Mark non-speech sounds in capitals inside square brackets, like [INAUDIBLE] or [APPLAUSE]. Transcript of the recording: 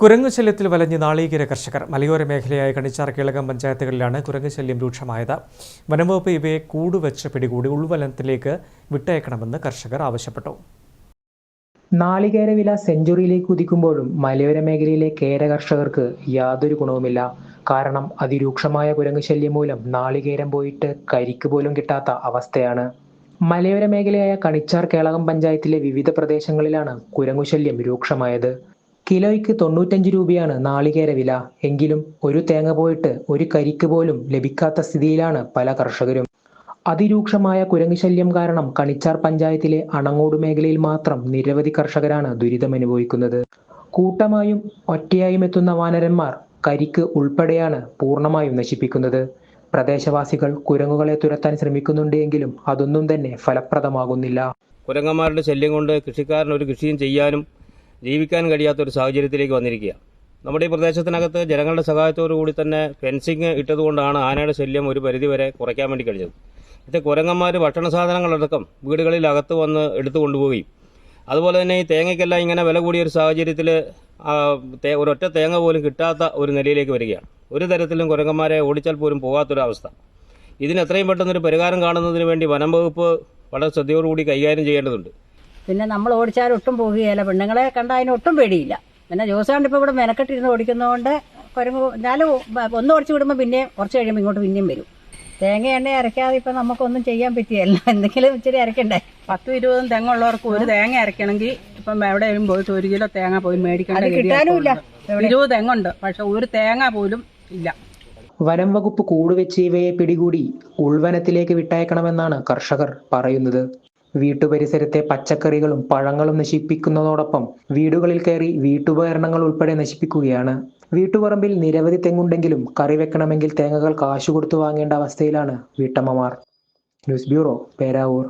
കുരങ്ങു ശല്യത്തിൽ വലഞ്ഞ് നാളീകര കർഷകർ. മലയോര മേഖലയായ കണിച്ചാർ കിളകം പഞ്ചായത്തുകളിലാണ് കുരങ്ങു ശല്യം രൂക്ഷമായത്. വനംവകുപ്പ് ഇവയെ കൂടുവച്ച് പിടികൂടി ഉൾവനത്തിലേക്ക് വിട്ടയക്കണമെന്ന് കർഷകർ ആവശ്യപ്പെട്ടു. നാളികേര വില സെഞ്ചുറിയിലേക്ക് കുതിക്കുമ്പോഴും മലയോര മേഖലയിലെ കേര കർഷകർക്ക് യാതൊരു ഗുണവുമില്ല. കാരണം അതിരൂക്ഷമായ കുരങ്ങു ശല്യം മൂലം നാളികേരം പോയിട്ട് കരിക്ക് പോലും കിട്ടാത്ത അവസ്ഥയാണ്. മലയോര മേഖലയായ കണിച്ചാർ കേളകം പഞ്ചായത്തിലെ വിവിധ പ്രദേശങ്ങളിലാണ് കുരങ്ങു ശല്യം രൂക്ഷമായത്. കിലോയ്ക്ക് തൊണ്ണൂറ്റഞ്ച് രൂപയാണ് നാളികേര വില. എങ്കിലും ഒരു തേങ്ങ പോയിട്ട് ഒരു കരിക്ക് പോലും ലഭിക്കാത്ത സ്ഥിതിയിലാണ് പല കർഷകരും. അതിരൂക്ഷമായ കുരങ്ങ് ശല്യം കാരണം കണിച്ചാർ പഞ്ചായത്തിലെ അണങ്ങോട് മേഖലയിൽ മാത്രം നിരവധി കർഷകരാണ് ദുരിതമനുഭവിക്കുന്നത് കൂട്ടമായും ഒറ്റയായും എത്തുന്ന വാനരന്മാർ കരിക്ക് ഉൾപ്പെടെയാണ് പൂർണമായും നശിപ്പിക്കുന്നത്. പ്രദേശവാസികൾ കുരങ്ങുകളെ തുരത്താൻ ശ്രമിക്കുന്നുണ്ട് എങ്കിലും അതൊന്നും തന്നെ ഫലപ്രദമാകുന്നില്ല. കുരങ്ങന്മാരുടെ ശല്യം കൊണ്ട് കൃഷിക്കാരൻ ഒരു കൃഷിയും ചെയ്യാനും ജീവിക്കാൻ കഴിയാത്ത ഒരു സാഹചര്യത്തിലേക്ക് വന്നിരിക്കുക. നമ്മുടെ ഈ പ്രദേശത്തിനകത്ത് ജനങ്ങളുടെ സഹായത്തോടു കൂടി തന്നെ ഫെൻസിങ് ഇട്ടതുകൊണ്ടാണ് ആനയുടെ ശല്യം ഒരു പരിധിവരെ കുറയ്ക്കാൻ വേണ്ടി കഴിഞ്ഞത്. ഇത് കുരങ്ങന്മാർ ഭക്ഷണ സാധനങ്ങളടക്കം വീടുകളിൽ അകത്ത് വന്ന് എടുത്തു കൊണ്ടുപോവുകയും അതുപോലെ തന്നെ ഈ തേങ്ങയ്ക്കെല്ലാം ഇങ്ങനെ വില കൂടിയ ഒരു സാഹചര്യത്തിൽ ഒരൊറ്റ തേങ്ങ പോലും കിട്ടാത്ത ഒരു നിലയിലേക്ക് വരികയാണ്. ഒരു തരത്തിലും കുരങ്ങന്മാരെ ഓടിച്ചാൽ പോലും പോകാത്തൊരവസ്ഥ. ഇതിന് എത്രയും പെട്ടെന്നൊരു പരിഹാരം കാണുന്നതിന് വേണ്ടി വനം വകുപ്പ് വളരെ ശ്രദ്ധയോടുകൂടി കൈകാര്യം ചെയ്യേണ്ടതുണ്ട്. പിന്നെ നമ്മൾ ഓടിച്ചാൽ ഒട്ടും പോകുകയില്ല പെണ്ണുങ്ങളെ കണ്ട അതിന് ഒട്ടും പേടിയില്ല. പിന്നെ ജോസാണ്ട് ഇപ്പോൾ ഇവിടെ മെനക്കെട്ടിരുന്ന് ഓടിക്കുന്നതുകൊണ്ട് കുരങ്ങ് എന്നാലും ഒന്ന് ഓടിച്ചു വിടുമ്പോൾ പിന്നെ കുറച്ച് കഴിയുമ്പോൾ ഇങ്ങോട്ട് പിന്നെയും വരും. തേങ്ങ എണ്ണ അരയ്ക്കാതെ ഇപ്പം നമുക്കൊന്നും ചെയ്യാൻ പറ്റിയല്ല. [LAUGHS] എന്തെങ്കിലും ഇച്ചിരി അരയ്ക്കണ്ടേ പത്തും ഇരുപതും തെങ്ങുള്ളവർക്ക് ഒരു തേങ്ങ അരയ്ക്കണമെങ്കിൽ ഇപ്പം എവിടെ പോയിട്ട് ഒരു കിലോ തേങ്ങ പോയി മേടിക്കാൻ അത് കിട്ടാനുമില്ല. ഇരുപത് തെങ്ങുണ്ട്. പക്ഷെ ഒരു തേങ്ങ പോലും ഇല്ല. വനം വകുപ്പ് കൂടുവെച്ച് ഇവയെ പിടികൂടി ഉൾവനത്തിലേക്ക് വിട്ടയക്കണമെന്നാണ് കർഷകർ പറയുന്നത്. വീട്ടുപരിസരത്തെ പച്ചക്കറികളും പഴങ്ങളും നശിപ്പിക്കുന്നതോടൊപ്പം വീടുകളിൽ കയറി വീട്ടുപകരണങ്ങൾ ഉൾപ്പെടെ നശിപ്പിക്കുകയാണ്. വീട്ടുപറമ്പിൽ നിരവധി തെങ്ങുണ്ടെങ്കിലും കറി വെക്കണമെങ്കിൽ തേങ്ങകൾ കാശു കൊടുത്തു വാങ്ങേണ്ട അവസ്ഥയിലാണ് വീട്ടമ്മമാർ. News bureau Peravoor.